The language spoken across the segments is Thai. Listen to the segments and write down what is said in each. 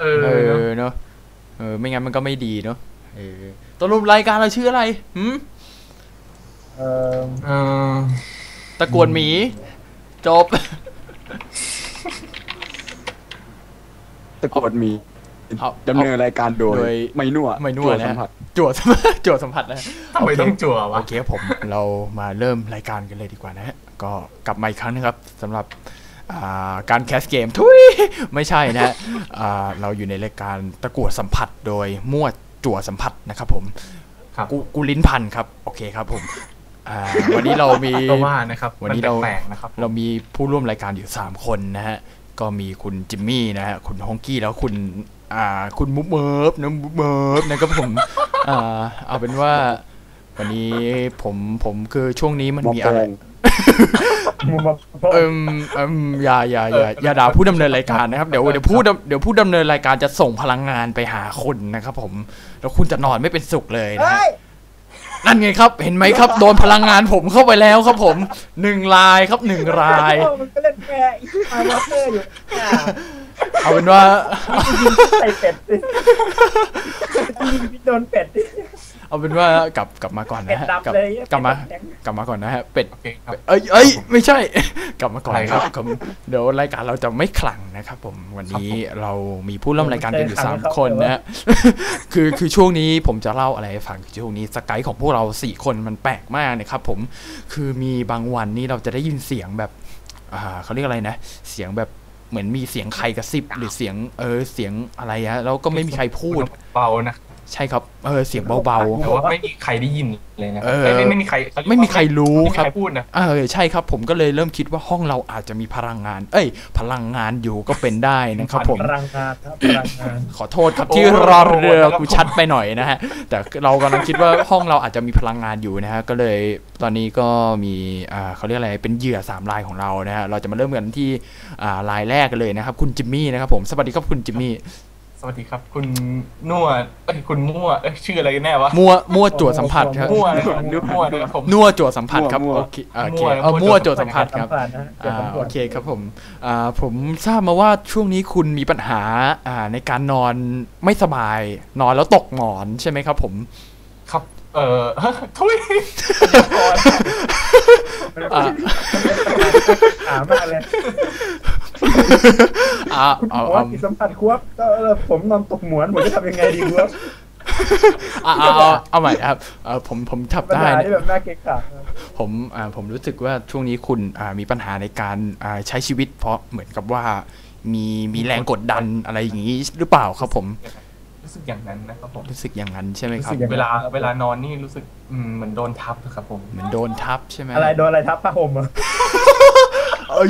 เอเอออเนาะเออ ไม่งั้นมันก็ไม่ดีเนาะเออตกลงรายการเราชื่ออะไรหืมเอ่อเออตะกวนหมี จบ ตะกรวดมีเอาดำเนินรายการโดยโดยไม่นัวไม่นวดจั่นะสัมผัสจวดสัมผัสจวดสัมผัสนะทำไมต้องจั่ววะโอเคครับผมเรามาเริ่มรายการกันเลยดีกว่านะฮะก็กลับมาอีกครั้งนะครับสำหรับอ่า การแคสเกมทุยไม่ใช่นะฮะอ่าเราอยู่ในรายการตะกั่วสัมผัสโดยมั่วจั่วสัมผัสนะครับผมครับกูกูลิ้นพันครับ โอเคครับผมอ่าวันนี้เรามีก็ว่านะครับวันนี้เรามัแปลกๆนะครับเรามีผู้ร่วมรายการอยู่ 3 คนนะฮะก็มีคุณจิมมี่นะฮะคุณฮองกี้แล้วคุณอ่าคุณมุกเมิร์ฟนะมุกเมิร์ฟนะครับผมอ่าเอาเป็นว่า วันนี้ผมผมคือช่วงนี้มันมอมีโปอะไร งมุมมองเอิมเอิมอย่าอย่าอย่าอย่าด่าผู้ดำเนินรายการนะครับ เดี๋ยวเดี๋ยวผู้ดำเดี๋ยวผู้ดำเนินรายการจะส่งพลังงานไปหาคุณนะครับผม แล้วคุณจะนอนไม่เป็นสุขเลยนะฮะเฮ้ยนั่นไงครับ เห็นไหมครับ โดนพลังงานผมเข้าไปแล้วครับผมหนึ่งลายครับหนึ่งรายโอ้มันก็เล่นแค่อีกมาวอเตอร์อยู่อ่าเอาเป็นว่า ใส่เป็ดสิยิงโดนเป็ดดิ เอาเป็นว่ากลับกลับมาก่อนเป็ดนะฮะดำกลับเลยกลับมาเป็ดแข็งกลับมาก่อนนะฮะเป็ดโอเคครับเอ้ยเอ้ยไม่ใช่ กลับมาก่อนอะไรคครัรับบครับเดี๋ยวรายการเราจะไม่ขลังนะครับ ผมวันนี้ครับผมเรามีผู้ร่วมรายการกันอยู่ใจขลัสางมครับคนนะฮะคือคือช่วงนี้ผมจะเล่าอะไรให้ฟังคือช่วงนี้สกายของพวกเราสี่คนมันแปลกมากนะครับ ผมคือมีบางวันนี่เราจะได้ยินเสียงแบบอ่าเขาเรียกอะไรนะ เสียงแบบเหมือนมีเสียงใครกระซิบหรือเสียงเออเสียงอะไรฮะแล้วก็ไม่มีใครพูดเบานะ ใช่ครับเออเสียงเบาๆแต่ว่าไม่มีใครได้ยินเลยนะเออไม่ไม่ไม่มีใครไม่มีใครรู้ไม่มีครับใครพูดนะเออใช่ครับ ผมก็เลยเริ่มคิดว่าห้องเราอาจจะมีพลังงาน เอ้ย พลังงานอยู่ก็เป็นได้นะครับ ผมพลังงานครับพลังงานขอโทษครับที่รอเรือกูชัดไปหน่อยนะฮะแต่เรากำลังคิดว่าห้องเราอาจจะมีพลังงานอยู่นะฮะก็เลยตอนนี้ก็มีอ่าเขาเรียกอะไรเป็นเหยื่อสามรายของเรานะฮะเราจะมาเริ่มกันที่อ่ารายแรกกันเลยนะครับ คุณจิมมี่นะครับผมสวัสดีครับคุณจิมมี่ส วัสดีครับ คุณนัวเอ้ยคุณมั่วเอ้ยชื่ออะไรกันแน่วะมั่วมั่วจวดสัมผัสครับมั่วนะครับมั่วนะครับผม นัวจวดสัมผัสครับมั่ว โอเคโอเคมั่วเออมั่วจวดสัมผัสครับสัมผัสนะฮะเกิดอ่าสัมผัโอสเคครับผมอ่าผมทราบมาว่าช่วงนี้คุณมีปัญหาอ่าในการนอนไม่สบาย นอนแล้วตกหมอนใช่ไหมครับผม ครับ เอ่อ ทุยอ่า ถามมากเลย อ่าคุณหเอามอเอาจิตสัมผัสครับก็เออผมนอนตกหมวนผมจะทำยังไงดีครับอ่าเอาเอาเอาใหม่ครับเออผมผมทับปัญได้หานะที่แบบน่าเกลียดครับผมอ่าผมรู้สึกว่าช่วงนี้คุณอ่ามีปัญหาในการอ่าใช้ชีวิต เพราะเหมือนกับว่ามีมีแรงกดดันอะไรอย่างนี้หรือเปล่าครับผมรู้สึกอย่างนั้นนะครับผมรู้สึกอย่างนั้นใช่ไหมครับเวลาเวลานอนนี่รู้สึกอืมเหมือนโดนทับนะครับผมเหมือนโดนทับใช่ไหมอะไรโดนอะไรทับผ้าห่มเหรอ เอ้ย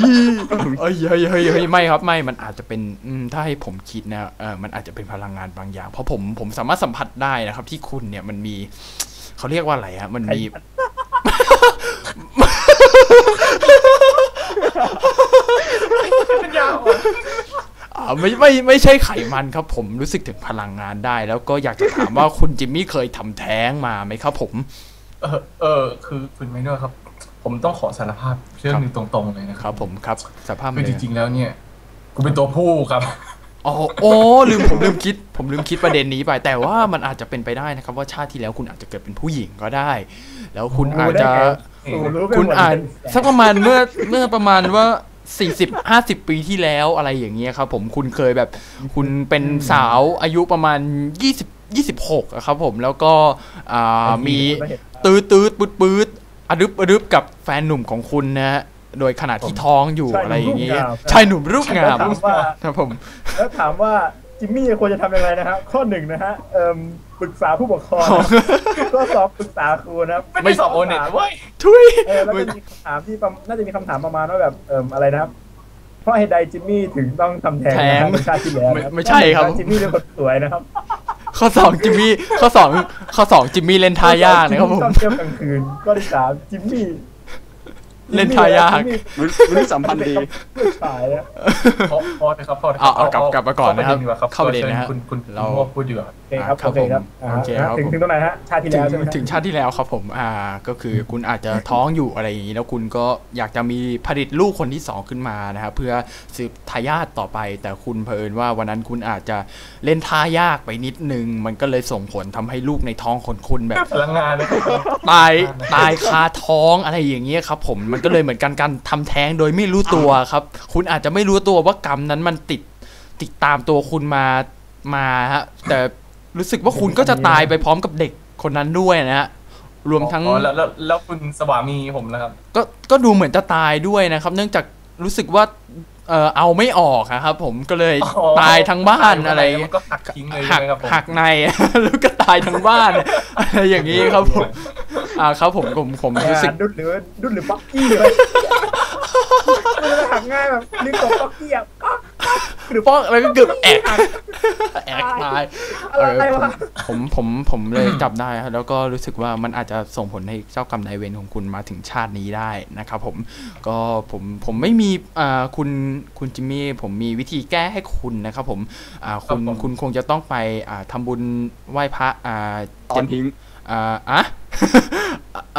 เอ้ยเฮ้ยเฮ้ยเฮ้ยไม่ครับไม่มันอาจจะเป็นอืมถ้าให้ผมคิดนะเออมันอาจจะเป็นพลังงานบางอย่าง เพราะผมผมสามารถสัมผัสได้นะครับ ที่คุณเนี่ยมันมีเขาเรียกว่าอะไรฮะมันมีเป็นยาวอะอ่าไม่ไม่ไม่ใช่ไขมันครับ ผมรู้สึกถึงพลังงานได้ แล้วก็อยากจะถามว่าคุณจิมมี่เคยทำแท้งมาไหมครับ ผม เออเออคือคุณไมเนอร์ครับ ผมต้องขอสารภาพเรื่องหนึ่งตรงๆเลยนะคครับรับ ผมครับสภาพคือเลจยริงๆแล้วเนี่ยกูเป็นตัวผู้ครับอ๋อโอ้ลืมผมลืมคิด ผมลืมคิดประเด็นนี้ไป แต่ว่ามันอาจจะเป็นไปได้นะครับ ว่าชาติที่แล้วคุณอาจจะเกิดเป็นผู้หญิงก็ได้ แล้วคุณอาจจะรู้รู้ไปหมดคุณอ่านเลยสักประมาณเมื่อเมื่อประมาณว่า40 50ปีที่แล้วอะไรอย่างเงี้ยครับ ผมคุณเคยแบบ คุณเป็นสาวอายุประมาณ20 26อะครับผมแล้วก็อ่ามีตืดตืดปืดปืด อดึบอดึบกับแฟนหนุ่มของคุณนะฮะโดยขณะที่ท้องอยู่อะไรอย่างงี้ชายหนุ่มรูปงามแล้วถามว่าครับผม แล้วถามว่าจิมมี่ควรจะทำยังไงนะฮะข้อหนึ่งนะฮะเอ่มปรึกษาผู้ปกครองนะข้อสองปรึกษาครูนะครับไม่ได้สอบโอเน็ตเว้ยทุยเออแล้วก็มีคำถามที่ประน่าจะมีคำถามประมาณว่าแบบเอ่มอะไรนะครับเพราะเหตุใดจิมมี่ถึงต้องทำแท้งนะครับในชาติที่แล้วไม่นะครับไม่ใช่ครับจิมมี่เป็นคนสวยนะครับ ข้อสองจิมมี่ข้อสองข้อสองจิมมี่เล่นทายากนะครับผมข้องเที่ยวกลางคืนข้อที่สามจิมมี่ เล่นทายากมันมันสัมพันธ์ดีเพื่อฉายอะพอพอนะครับพอนะคเอารับเอากลับกลับมาก่อนนะครับเข้าประเด็นดีกว่าครับเข้าประเด็นนะฮะคุณคุณเราเราพูดดีกว่าโอเคครับครับโอเคครับผมอ่าโอเคครับถึงผมถึงตรงไหนฮะชาติที่ถึแล้วงใช่ไหมครับถึงชาติที่แล้วครับผมอ่าก็คือคุณอาจจะท้องอยู่อะไรอย่างนี้แล้วคุณก็อยากจะมีผลิตลูกคนที่สองขึ้นมานะครับเพื่อสืบทายาทต่อไป แต่คุณเผอิญว่าวันนั้นคุณอาจจะเล่นท่ายากไปนิดนึง มันก็เลยส่งผลทำให้ลูกในท้องของคุณแบบพลังงานนะครับตายตายคาท้องอะไรอย่างเงี้ยครับ ผมมันก็เลยเหมือนกันการทำแท้งโดยไม่รู้ตัวครับ คุณอาจจะไม่รู้ตัวว่ากรรมนั้นมันติดติดตามตัวคุณมามาฮะแต่รู้สึกว่าคุณก็จะตายไปพร้อมกับเด็กคนนั้นด้วยนะฮะรวมทั้งอ๋อแล้วแล้วแล้วคุณสวามีผมนะครับ ก็ก็ดูเหมือนจะตายด้วยนะครับ เนื่องจากรู้สึกว่า เออเอาไม่ออกอะครับผมก็เลยอ๋อตายทั้งบ้านอะไรมันก็หักทิ้งเลยหัใช่กไหมครับผมหักในแล้วก็ตายทั้งบ้านอะไรอย่างนี้ครับผมอ่าครับผมผมผมรู้สึกอ่าดุดหรือดุดหรือป๊อกกี้เลยมันจะหักง่ายแบบลิงกับป๊อกกี้อะป๊อกหรือป้องแล้วก็เกือบแอก แอกตายอะไรเออวะผมผมผมผมเลยจับได้ครับแล้วก็รู้สึกว่ามันอาจจะส่งผลให้เจ้ากรรมนายเวรของคุณมาถึงชาตินี้ได้นะครับผมก็ผมผมไม่มีอ่าคุณคุณจิมมี่ผมมีวิธีแก้ให้คุณนะครับผมอ่าคุณครับผมคุณคงจะต้องไปอ่าทำบุญไหว้พระอ่าตอนทิ้งอ่าอะ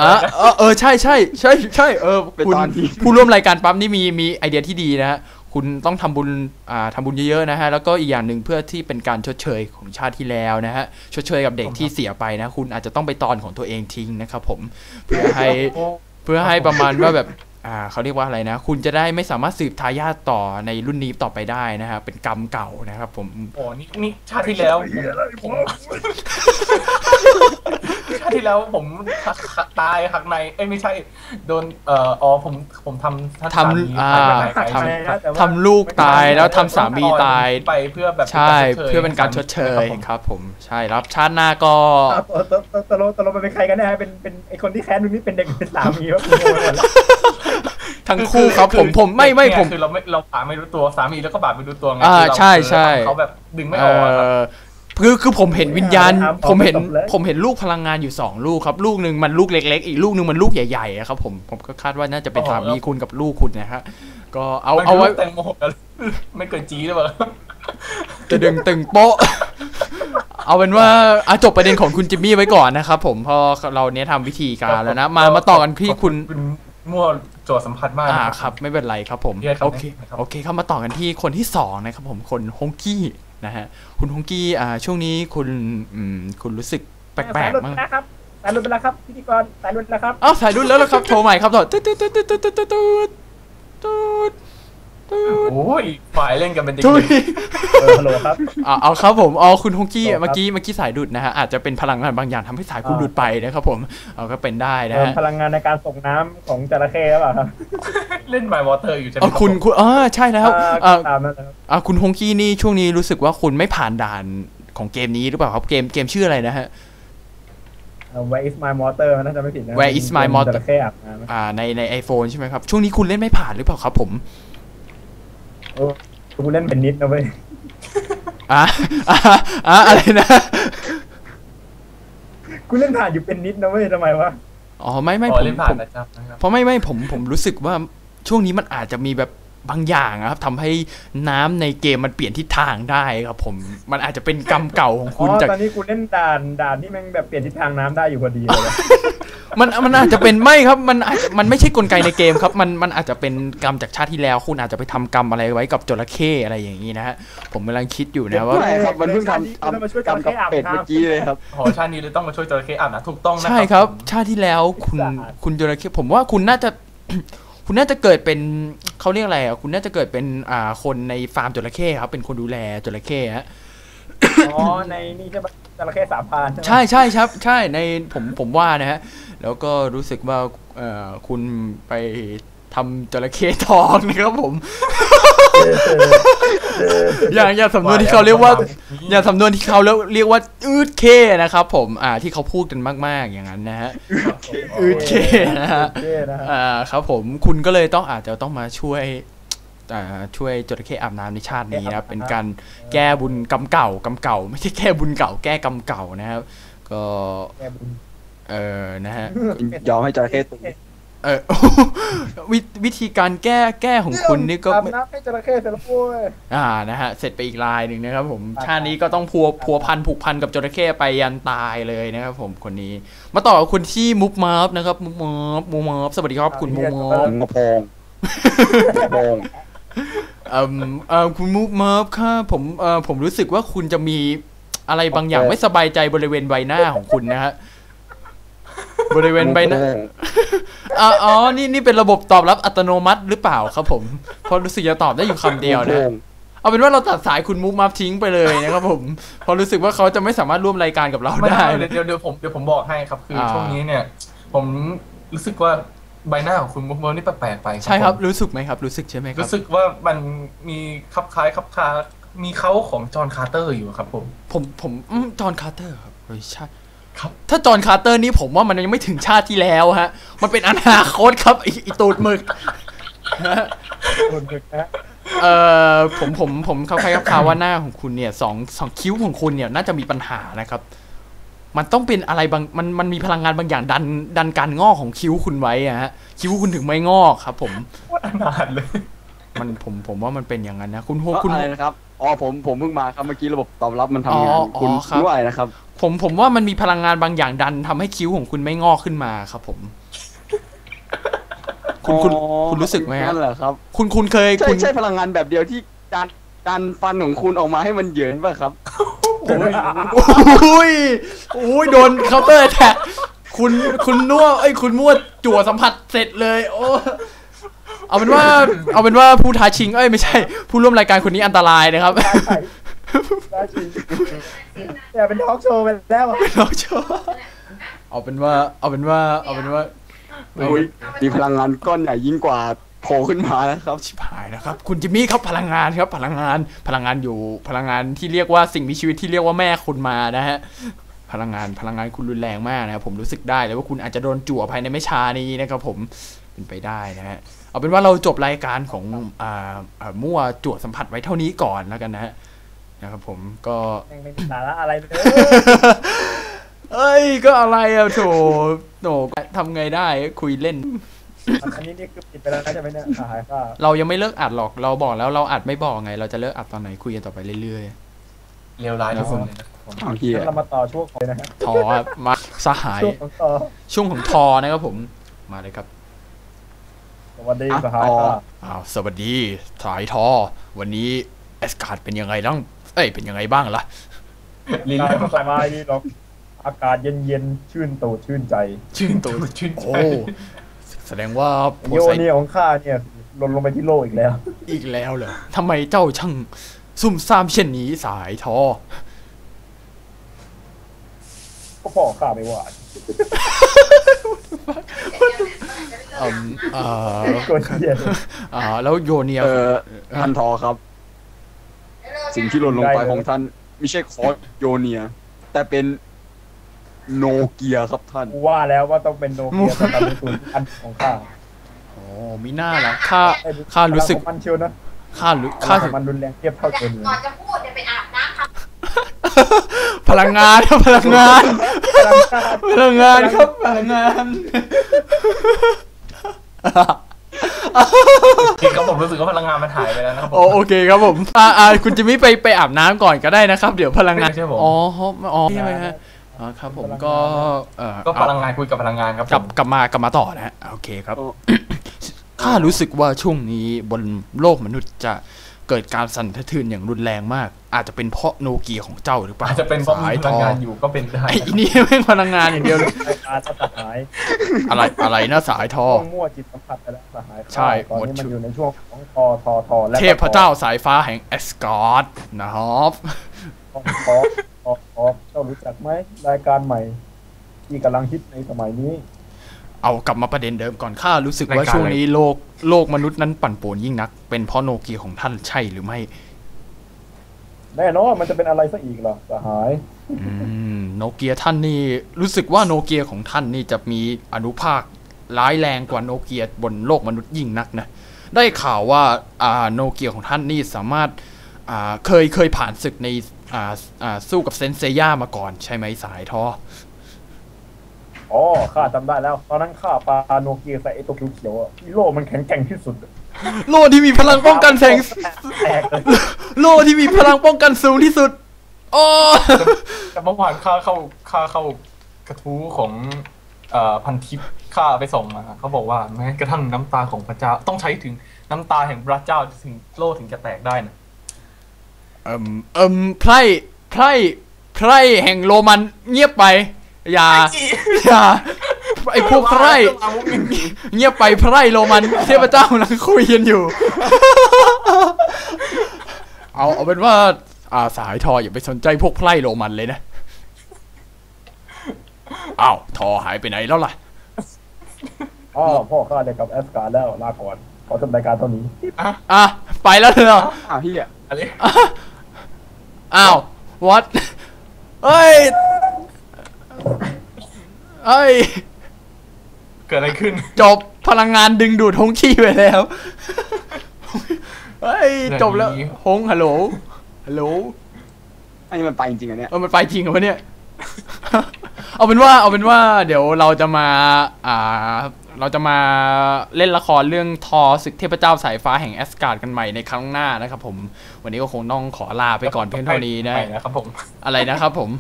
อะเออเออใช่ใช่ใช่ใช่เออเป็นคุณตอนที่ผู้ร่วมรายการปั๊มนี่มีมีไอเดียที่ดีนะฮะ คุณต้องทำบุญอ่าทำบุญเยอะๆนะฮะแล้วก็อีกอย่างหนึ่งเพื่อที่เป็นการชดเชยของชาติที่แล้วนะฮะชดเชยกับเด็กที่เสียไปนะคุณอาจจะต้องไปตอนของตัวเองทิ้งนะครับผมเพื่อให้โอ้เพื่อให้ประมาณว่าแบบอ่าเขาเรียกว่าอะไรนะ คุณจะได้ไม่สามารถสืบทายาทต่อในรุ่นนี้ต่อไปได้นะฮะเป็นกรรมเก่านะครับ ผมโหนี่นี่ชาติที่แล้วผม ชาติที่แล้วผมตายหักในเอ้ยไม่ใช่ โดนเอ่ออ๋อผมผมทำท่านทำสมีอ่าไปไปทำไปทำลูกตายแล้วทำสามีตายไปเพื่อแบบใช่เพื่อเป็นการชดเชยครับ ผมครับผมใช่รับชาติหน้าก็อะตตตตโลตโลมันเป็นใครกันแน่เป็นเป็นไอคนที่แค้นมึงนี่เป็นเด็กเป็นสามีวะกูงงไปหมดแล้วทั้งคู่ครับผมผมไม่ไม่เนี่ยผมคือเราไม่เราป่าไม่รู้ตัวสามีแล้วก็บาปไม่รู้ตัวไงอ่าคือเราใช่ใช่เขาแบบดึงไม่เอออกอะ ครับอคือคือผมเห็นวิญญาณครับผมเห็นเอาไปตบเลยผมเห็นลูกพลังงานอยู่สองลูกครับ ลูกหนึ่งมันลูกเล็ก ๆ อีกลูกหนึ่งมันลูกใหญ่ๆอะครับผมผมก็คาดว่าน่าจะเป็นสามีคุณกับลูกคุณนะฮะก็เอามันเอาคือไว้ลูกแตงโมกันไม่เกินจีหรือเปล่าจะดึงตึงโป๊ะเอาเป็นว่าอะจบประเด็นของคุณจิมมี่ไว้ก่อนนะครับผมเพอเราเนี้ยทำวิธีการแล้วนะมามาต่อกันที่คุณคุณมั่วโจทย์สัมผัสมากอ่านะครับ ไม่เป็นไรครับผมเย้ครับโอเคนะครับโอเคเข้ามาต่อกันที่คนที่สองนะครับผมคนฮงกี้ นะฮะคุณฮงกี้ช่วงนี้คุณคุณรู้สึกแปลกๆมากสายรุ่นไปแล้วครับพิธีกรสายรุ่นแล้วครับอ้าวสายรุ่นแล้วเหรอครับโทรใหม่ครับต่อตุ๊ดตุ๊ดตุ๊ดตุ๊ดตุ๊ดตุ๊ดตุ๊ด โอ้ยฝ่ายเล่นกันเป็นเด็กทุยเออฮัลโหลครับอ่าเอาครับผมอ๋อคุณฮงกี้ครับเมื่อกี้เมื่อกี้สายดุดนะฮะอาจจะเป็นพลังงานบางอย่างทำให้สายคุณอ่าหลุดไปนะครับผมเอาก็เป็นได้นะเติมฮะพลังงานในการส่งน้ำของจระเข้หรือเปล่าครับเล่นไมวอเตอร์อยู่ใช่ไหมอ๋อคุณคุณอ๋อใช่แล้วอ่าอ่าตามนั้นนะครับอ่าคุณฮงกี้นี่ช่วงนี้รู้สึกว่าคุณไม่ผ่านด่านของเกมนี้หรือเปล่าครับเกมเกมชื่ออะไรนะฮะเอ่อ Where is my motor มันน่าจะไม่ผิดนะ Where is my motor จระเข้อาบน้ำนะอ่าในใน iPhone ใช่ไหมครับ ช่วงนี้คุณเล่นไม่ผ่านหรือเปล่าครับผม โอ้กูเล่นเป็นนิดนะเว้ยอ่าอ่าอ่าอะไรนะ กูเล่นผ่านอยู่เป็นนิดนะเว้ยทำไมวะ อ๋อไม่ไม่อ๋อผมเล่นผ่าผนมนะจ๊ะนะครับเพราะไม่ไม่ผมผมรู้สึกว่าช่วงนี้มันอาจจะมีแบบบางอย่างอะครับทำให้น้ำในเกมมันเปลี่ยนทิศทางได้ครับผมมันอาจจะเป็นกรรมเก่าของอ๋คุณอจาก ตอนนี้กูเล่นด่านด่านที่แม่งแบบเปลี่ยนทิศทางน้ำได้อยู่พอดีเลย มันมันอาจจะเป็นไม่ครับมันอาจจะมันไม่ใช่กลไกในเกมครับ มันมันอาจจะเป็นกรรมจากชาติที่แล้ว คุณอาจจะไปทำกรรมอะไรไว้กับจระเข้อะไรอย่างนี้นะฮะผมกำลังคิดอยู่นะว่าไม่ครับมันเพิ่งทำทำกรรมกับเป็ดเมื่อกี้เลยครับอ๋อชาตินี้เลยต้องมาช่วยจระเข้อาบน้ำถูกต้องนะใช่ครับผมชาติที่แล้วคุณสะอาดคุณจระเข้ผมว่าคุณน่าจะ คุณน่าจะเกิดเป็นเขาเรียกอะไรอะคุณน่าจะเกิดเป็นอ่าคนในฟาร์มจระเข้ครับเป็นคนดูแลจระเข้ฮะอ๋อในนี่ใช่ปะ จระเข้สามพรานใช่ไหมใช่ใช่ครับใช่ในผมผมว่านะฮะแล้วก็รู้สึกว่าเอ่อคุณไปทำจระเข้ทองนะครับผม อย่างอย่างสำนวนที่เขาเรียกว่า อย่างสำนวนที่เขาเรียกเรียกว่า อืดเคนะครับผม อ่า ที่เขาพูดกันมาก ๆ อย่างนั้นนะฮะ อืดเคนะฮะโอเคนะฮะอ่า ครับผม คุณก็เลยต้องอาจจะต้องมาช่วยอ่า ช่วยจระเข้อาบน้ำในชาตินี้นะครับเป็นการแก้บุญกรรมเก่ากรรมเก่า ไม่ใช่แก้บุญเก่า แก้กรรมเก่านะครับ ก็แกบุญเออนะฮะยอมให้จระเข้ตื่นเออวิวิธีการแก้แก้ของคุณนี่ก็อาบไม่น้ำให้จระเข้เสร็จแล้วโว้ยอ่านะฮะเสร็จไปอีกลายหนึ่งนะครับ ผมครับชาตินี้ก็ต้องพัวพัวพันผูกพันกับจระเข้ไปยันตายเลยนะครับ ผมคนนี้ มาต่อกับคุณที่มุกมาฟนะครับมุกมาฟมุกมาฟสวัสดีครับคุณมุกมาฟงะพองงะพองเอ่อเอ่อ คุณมุกมาฟค่ะผมเอ่อผมรู้สึกว่าคุณจะมีอะไรบางอย่างไม่สบายใจบริเวณใบหน้าของคุณนะฮะบริเวณใบหน้าอะอ๋อ นี่นี่เป็นระบบตอบรับอัตโนมัติหรือเปล่าครับผมเพราะรู้สึกจะตอบได้อยู่คำเดียวนะเอาเป็นว่าเราตัดสายคุณมุกมาฟทิ้งไปเลยนะครับผมเพราะรู้สึกว่าเขาจะไม่สามารถร่วมรายการกับเราไม่ได้ได้เดี๋ยวเดี๋ยวผมเดี๋ยวผมบอกให้ครับคืออาช่วงนี้เนี่ย ผมรู้สึกว่า ใบหน้าของคุณมุกเมอร์นี่แปลกๆไปใช่ครับผมรู้สึกไหมครับ รู้สึกใช่ไหมครับรู้สึกว่ามันมีคับคล้ายคับคามีเขาของจอห์นคาร์เตอร์อยู่ครับผม ผมผมอืมจอห์นคาร์เตอร์ครับเฮ้ยใช่ครับ ถ้าจอห์นคาร์เตอร์นี่ผมว่ามันยังไม่ถึงชาติที่แล้วฮะ มันเป็นอนาคตครับไอไอตูดหมึกนะฮะคุณดึกนะเอ่อผมผมผมเข้าใครครับข่าวว่าหน้าของคุณเนี่ยสองสองคิ้วของคุณเนี่ยน่าจะมีปัญหานะครับ มันต้องเป็นอะไรบางมันมันมีพลังงานบางอย่างดันดันการงอกของคิ้วคุณไว้อะฮะคิ้วคุณถึงไม่งอกครับ ผมโคตรอนาถเลย มันผมผมว่ามันเป็นอย่างนั้นนะคุณโฮเอ้าคุณ อะไรนะครับอ๋อผมผมเพิ่งมาครับเมื่อกี้ระบบตอบรับมันทำงาอ๋นออ๋อคุณครับรู้อะไรนะครับผมผมว่ามันมีพลังงานบางอย่างดันทำให้คิ้วของคุณไม่งอกขึ้นมาครับ ผม คุณคุณอ๋อคุณรู้สึกไหมฮะนั่นแหละครับคุณคุณเคยใช่คุณ ใช่พลังงานแบบเดียวที่การการฟันของคุณออกมาให้มันเหยินป่ะครับ อุ้ยอุ้ยโดนเคาน์เตอร์แท็กคุณคุณนัวไอ้ยคุณมั่วจั่วสัมผัสเสร็จเลย โอ้เอาเป็นว่า เอาเป็นว่าผู้ท้าชิงเอ้ยไม่ใช่ ผู้ร่วมรายการคนนี้อันตรายนะครับได้ใส่ได้จริงแต่เป็นทอล์กโชว์ไปแล้วอะเราชอบเอาเป็นว่า เอาเป็นว่า เอาเป็นว่า อุ้ยมีพลังงานก้อนใหญ่ยิ่งกว่า โผล่ขึ้นมานะครับชิบหายนะครับ คุณจิมมี่ครับพลังงานครับ พลังงานพลังงานอยู่พลังงานที่เรียกว่าสิ่งมีชีวิตที่เรียกว่าแม่คุณมานะฮะพลังงานพลังงานคุณรุนแรงมากนะครับผมรู้สึกได้เลยว่าคุณอาจจะโดนจั่วภายในไม่ช้านี้นะครับผมเป็นไปได้นะฮะเอาเป็นว่าเราจบรายการของอ่าอ่ามั่วจั่วสัมผัสไว้เท่านี้ก่อนแล้วกันนะฮะนะครับผมก็ยังไม่มีสาระอะไรเลยเอ้ยก็อะไรอะโถโถทำไงได้คุยเล่น อันนี้นี่คือปิดไปแล้วนะใช่ไหมเนี่ยหายก็เรายังไม่เลิกอัดหรอกเราบอกแล้วเราอัดไม่บอกไง เราจะเลิกอัดตอนไหนคุยกันต่อไปเรื่อยเลวร้ายทุกคนเลยนะครับผมเอาเฮียเรามาต่อช่วงของเลยนะฮะๆทอมาสหาย ช่วงของต่อช่วงของทอนะครับผมมาเลยครับสวัสดีสหายค่ะอ้าวสวัสดีสายทอ วันนี้เอสการ์ดเป็นยังไงบ้างเอ้ยเป็นยังไงบ้างล่ะลิ้นกายก็สบายดีหรอกอากาศเย็นๆชื่นตูดชื่นใจ ชื่นตัวชื่นใจโอ้ แสดงว่าโยนี่ของข้าเนี่ยหล่นลงไปที่โลกอีกแล้ว อีกแล้วเหรอทำไมเจ้าช่างซุ่มซ่ามเช่นนี้สายทอก็พ่อข้าไม่ว่าอืมอ่ากดเย็นอ่า แล้วโยเนียเออท่านทอครับ สิ่งที่หล่นลงไปของท่านไม่ใช่คอร์สโยเนีย แต่เป็น โนเกียครับท่านกูว่าแล้วว่าต้องเป็นโนเกียสตาร์ทูนอันของข้าโอ้มีหน้าละข้าไอ้ข้ารู้สึกพลังของมันเชียวนะข้ารู้พข้าลังของมันรุนแรงเทียบเท่าตัวนี้ก่อนจะพูดเดี๋ยวไปอาบน้ำครับพลังงานครับพลังงานพลังงาน พลังงานครับพลังงานคือครับผมรู้สึกว่าพลังงานมันหายไปแล้วนะครับผโอมโอเคครับผมอ่าอ่าคุณจิมมี่ไปไปอาบน้ำก่อนก็ได้นะครับ เดี๋ยวพลังงานไม่ใช่ผมอ๋ออ๋อใช่ไหมฮะ อ๋อครับผมก็เอ่อก็พลังงานคุยกับพลังงานครับกลับผมกลับมากลับมาต่อนะฮะโอเคครับโอ้ข้ารู้สึกว่าช่วงนี้บนโลกมนุษย์จะเกิดการสั่นสะเทือนอย่างรุนแรงมาก อาจจะเป็นเพราะโนเกียของเจ้าหรือเปล่าอาจจะเป็นเพราะมีสายพทลังองงานอยู่ก็เป็นได้ไอ้นี่แม่งพลังงานอย่างเดียวเลยรายการสหายอะไรอะไรนะสายทอช่วงมั่วจิตสัมผัสไปแล้วสหายใช่ตอนหมดนี้ชุมันดอยู่ในช่วงของทอทอทอและเทพเจ้าสายฟ้าแห่งเอสการ์ดนะครับ ทอทอทอทอเจ้ารู้จักไหมรายการใหม่ที่กำลังฮิตในสมัยนี้ เอากลับมาประเด็นเดิมก่อนข้ารู้สึกว่าช่วงนี้โลกโลกมนุษย์นั้นปั่นป่วนยิ่งนัก เป็นเพราะโนเกียของท่านใช่หรือไม่ แน่นอนมันจะเป็นอะไรซะอีกล่ะสหายอืมโนเกียท่านนี่รู้สึกว่าโนเกียของท่านนี่จะมีอนุภาคร้ายแรงกว่าโนเกียบนโลกมนุษย์ยิ่งนักนะได้ข่าวว่าอ่าโนเกียของท่านนี่สามารถอ่าเคยเคยผ่านศึกใน อ่าอ่าสู้กับเซนเซย่ามาก่อนใช่ไหมสายทออ๋อข้าจำได้แล้ว ตอนนั้นข้าปาโนเกียใส่ไอ้ตัวเขียวๆอะอีโลมันแข็งแกร่งที่สุด โล่ที่มีพลังป้องกันแสงแตกเลยโล่ที่มีพลังป้องกันสูงที่สุดโอ้แต่เมื่อวานข้าเข้าข้าเข้ากระทู้ของเอ่อพันทิปข้าไปส่งมาเขาบอกว่าแม้กระทั่งน้ำตาของพระเจ้าต้องใช้ถึงน้ำตาแห่งพระเจ้าถึงโลกถึงจะแตกได้นะ เอิมเอิมไพร่ไพร่ไพร่แห่งโรมันเงียบไป อย่าอย่าไอพวกไพร่เงียบไปไพร่โรมันเทพเจ้ากำลังคุยกันอยู่ เอาเอาเป็นว่าอ่าสายทออย่าไปสนใจพวกไพร่โรมันเลยนะอ้าวทอหายไปไหนแล้วล่ะอ๋อพ่อข้าได้กลับแอสการ์ดแล้วลาก่อนขอจบรายการเท่านี้อะไปแล้วเหรออ้าวเฮียอะไร อ้าว what เอ้ยเอ้ย เกิดอะไรขึ้น จบพลังงานดึงดูดฮงชี่ไปแล้ว เฮ้ย จบแล้วอย่างนี้ฮงฮัลโหล ฮัลโหล อันนี้มันไปจริงๆอันเนี้ยเออ มันไปจริงเหรอวะเนี่ย เอาเป็นว่า เอาเป็นว่า เดี๋ยวเราจะมา อ่า เราจะมาเล่นละครเรื่องทอศึกเทพเจ้าสายฟ้าแห่งแอสการ์ดกันใหม่ในครั้งหน้านะครับผม วันนี้ก็คงต้องขอลาไปก่อนเพียงเท่านี้นะใหม่นะครับผม อะไรนะครับผม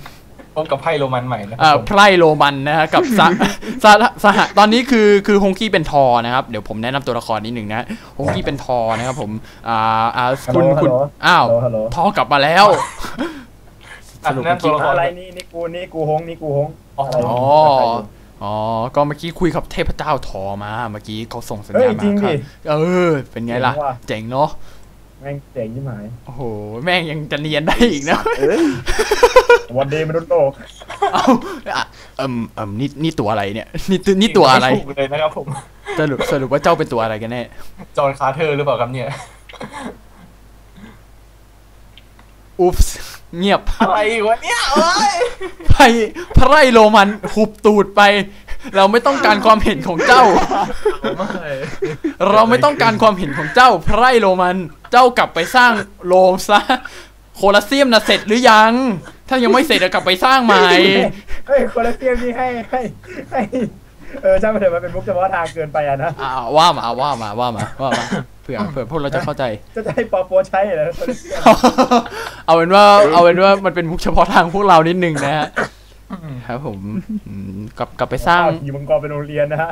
พบกับไพ่โรมันใหม่นะคเอ่รัอบผมไพร่โรมันนะฮะกับสะสะสหตอนนี้คือคือฮงกี้เป็นทอนะครับ เดี๋ยวผมแนะนำตัวละครนิดหนึ่งนะฮงกี้เป็นทอนะครับผมอ่าอ่าคุณฮัลโหลคุณฮัลโหลอ้าวฮัลโหลทอกลับมาแล้วอะสรุปนั่นตัวละครอะไรนี่นี่กูนี่กูฮงนี่กูฮงอ๋อะไร อ๋อนี่อ๋อ ก็เมื่อกี้คุยกับเทพเจ้าทอมา เมื่อกี้เขาส่งสัญเฮ้ยญาณมาจริงครัดิบเออ เป็นไงล่ะเจ๋งว่ะ เจ๋งเนาะ แม่งเจ๋งยิ่งหายโอ้โห แม่งยังจะเนียนได้อีกนะเอ้ยวันเดย์มนุษย์โลกเอาอะเอิมเอิมนี่นี่ตัวอะไรเนี่ย นี่ตัวนี่ตัวอะไรม่ถูกเลยนะครับผม สรุปสรุปว่าเจ้าเป็นตัวอะไรกันแน่ จอห์นคาร์เทอร์หรือเปล่าครับเนี่ย อุ๊ปส์ เงียบอะไรวะเนี่ยเอ้ยไพร่ไพร่โรมันหุบตูดไป เราไม่ต้องการความเห็นของเจ้าไม่เราไม่ต้องการความเห็นของเจ้าไพร่โรมันเจ้ากลับไปสร้างโรมซะโคลอสเซียมนะเสร็จหรือยัง ถ้ายังไม่เสร็จอะกลับไปสร้างใหม่เฮ้ยโคลอสเซียมนี่ให้ให้ให้ เออช่างมันเถอะมันเป็นมุกเฉพาะทางเกินไปอะนะอ่าว่ามาว่ามาว่ามาว่ามาเผื่อเผื่อพวกเราจะเข้าใจ จะจะให้ปอโปใช้เหรอโคลอสเซียมเอาเป็นว่าเอาเป็นว่ามันเป็นมุกเฉพาะทางพวกเรานิดนึงนะฮะครับผมอืมกลับกลับไปสร้างข้วขี่มังกรเป็นโรงเรียนนะฮะ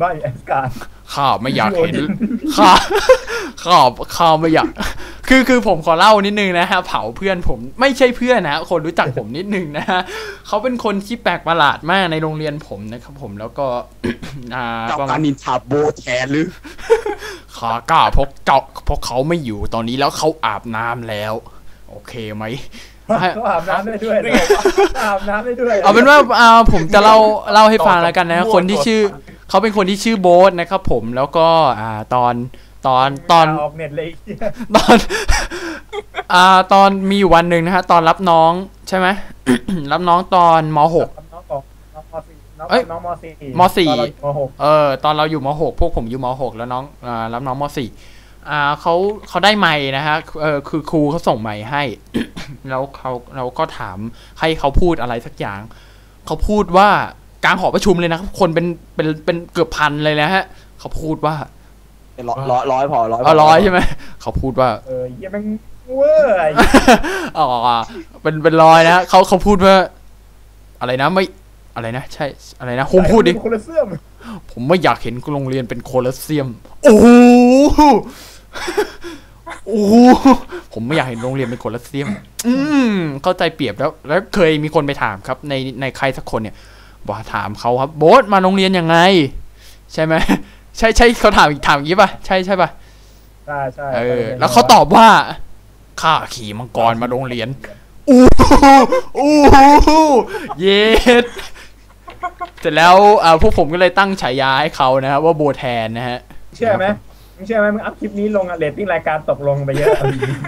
บ้านแอสการ์ดข้าไม่อยากเห็นข้าข้าข้าไม่อยาก คือคือผมขอเล่านิดนึงนะฮะเผาเพื่อนผมไม่ใช่เพื่อนนะฮะคนรู้จักผมนิดนึงนะฮะเขาเป็นคนที่แปลกประหลาดมากในโรงเรียนผมนะครับผมแล้วก็อ่าเจ้าประกามาณรนินทาโบแทนหรือขากล้าพกเจ้าพกเขาไม่อยู่ตอนนี้แล้วเขาอาบน้ำแล้ว โอเคไหมเขาอาบน้ำได้ด้วยนะอาบน้ำได้ด้วย เอาเป็นว่าอ่าผมจะเล่าเล่าให้ฟังแล้วกันนะ คนที่ชื่อเขาเป็นคนที่ชื่อโบ๊ทนะครับผมแล้วก็อ่าตอน ตอนตอนออกเน็ตเลยตอนอ่าตอนมีอยู่วันหนึ่งนะฮะ ตอนรับน้องใช่ไหมรับน้องตอนมหกน้องของน้องมสี่น้องเอ้ยน้องมสี่มสี่ตอนเราอยู่มหกเออตอนเราอยู่มหกพวกผมอยู่มหกแล้วน้องอ่ารับน้องมสี่อ่าเขาเขาได้ไม้นะฮะเออคือครูเขาส่งไม้ให้ แล้วเขาเราก็ถามให้เขาพูดอะไรสักอย่างเขาพูดว่ากลางหอประชุมเลยนะครับคนเป็นเป็นเป็นเกือบพันเลยนะฮะเขาพูดว่า ร้อยร้อยร้อยพอร้อยพเอาร้อยใช่ไหมเขาพูดว่า เออเหี้ยังแม่งเวอร์ไอ้อ๋อเป็นเป็นรอยนะฮะเขาเขาพูดว่า อะไรนะไม่อะไรนะ ใช่ อะไรนะผมพูดดิ คนละเสื่อมผมไม่อยากเห็นโรงเรียนเป็นโคลอสเซียม โอ้โห โอ้โห ผมไม่อยากเห็นโรงเรียนเป็นโคลอสเซียม อืมเข้าใจเปรียบแล้ว แล้วเคยมีคนไปถามครับ ในในใครสักคนเนี่ยบอกถามเขาครับ โบ๊ทมาโรงเรียนยังไง ใช่ไหม ใช่ใช่เขาถามอีกถามอย่างนี้ป่ะใช่ใช่ป่ะใช่ใช่เออ แล้วเขาตอบว่าข้าขี่มังกรมาโรงเรียนอู้หูอู้หูเย็ดเสร็จแล้วอ่าพวกผมก็เลยตั้งฉายาให้เขานะครับว่าโบแทนนะฮะเชื่อไหมมึงเชื่อไหมมึงอัพคลิปนี้ลงอะเรตติ้งรายการตกลงไปเยอะ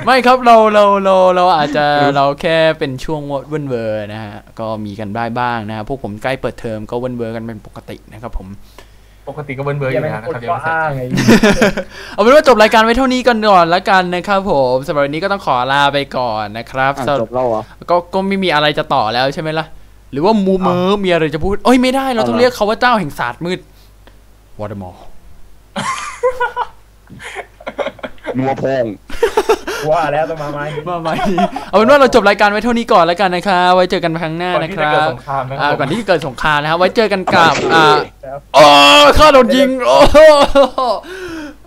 ไม่ครับเราเราเราเราอาจจะเราแค่เป็นช่วงเวิร์นเวอร์นะฮะ ก็มีกันได้บ้างนะฮะพวกผมใกล้เปิดเทอมก็เวิร์นเวอร์กันเป็นปกตินะครับผม ปกติก็เบิร์นเบอร์อยังยู่ไม่แล้วนะคนครับก็อ้างไงเอาเป็นว่าจบรายการไว้เท่านี้กันก่อนละกันนะครับผมสำหรับวันนี้ก็ต้องขอลาไปก่อนนะครับอะสำหจรับบแล้วเหรอก็ก็ไม่มีอะไรจะต่อแล้วใช่ไหมล่ะ หรือว่ามูเมอร์มีอะไรจะพูดเอ้ยไม่ได้เราต้องเอาเหรอเรียกเขาว่าเจ้าแห่งศาสตร์มืดวอร์มอร์ นัวพองว่าแล้วต้องมาไหมมาใหม่เอาเป็นว่าเราจบรายการไว้เท่านี้ก่อนแล้วกันนะครับไว้เจอกันครั้งหน้าก่อนนะที่คจะรัเกิดบสงครามนะคอ่ารับก่อนที่จะเกิดสงครามนะครับไว้เจอกันกับอ่าแล้วโอ้ข้าโดนยิงโอ้โห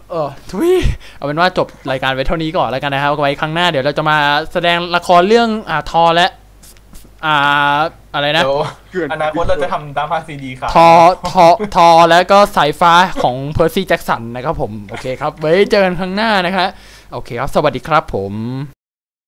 เออทุยเอาเป็นว่าจบรายการไว้เท่านี้ก่อนแล้วกันนะครับไว้ครั้งหน้าเดี๋ยวเราจะมาแสดงละครเรื่องอ่าทอและ อ่าอะไรนะเดี๋ยวเพื่อนอนาคตเราจะทำดราม่าซีดีค่ะทอทอทอแล้วก็สายฟ้าของเพอร์ซี่แจ็กสันนะครับผม โอเคครับ ไว้เจอกันครั้งหน้านะคะ โอเคครับ สวัสดีครับผม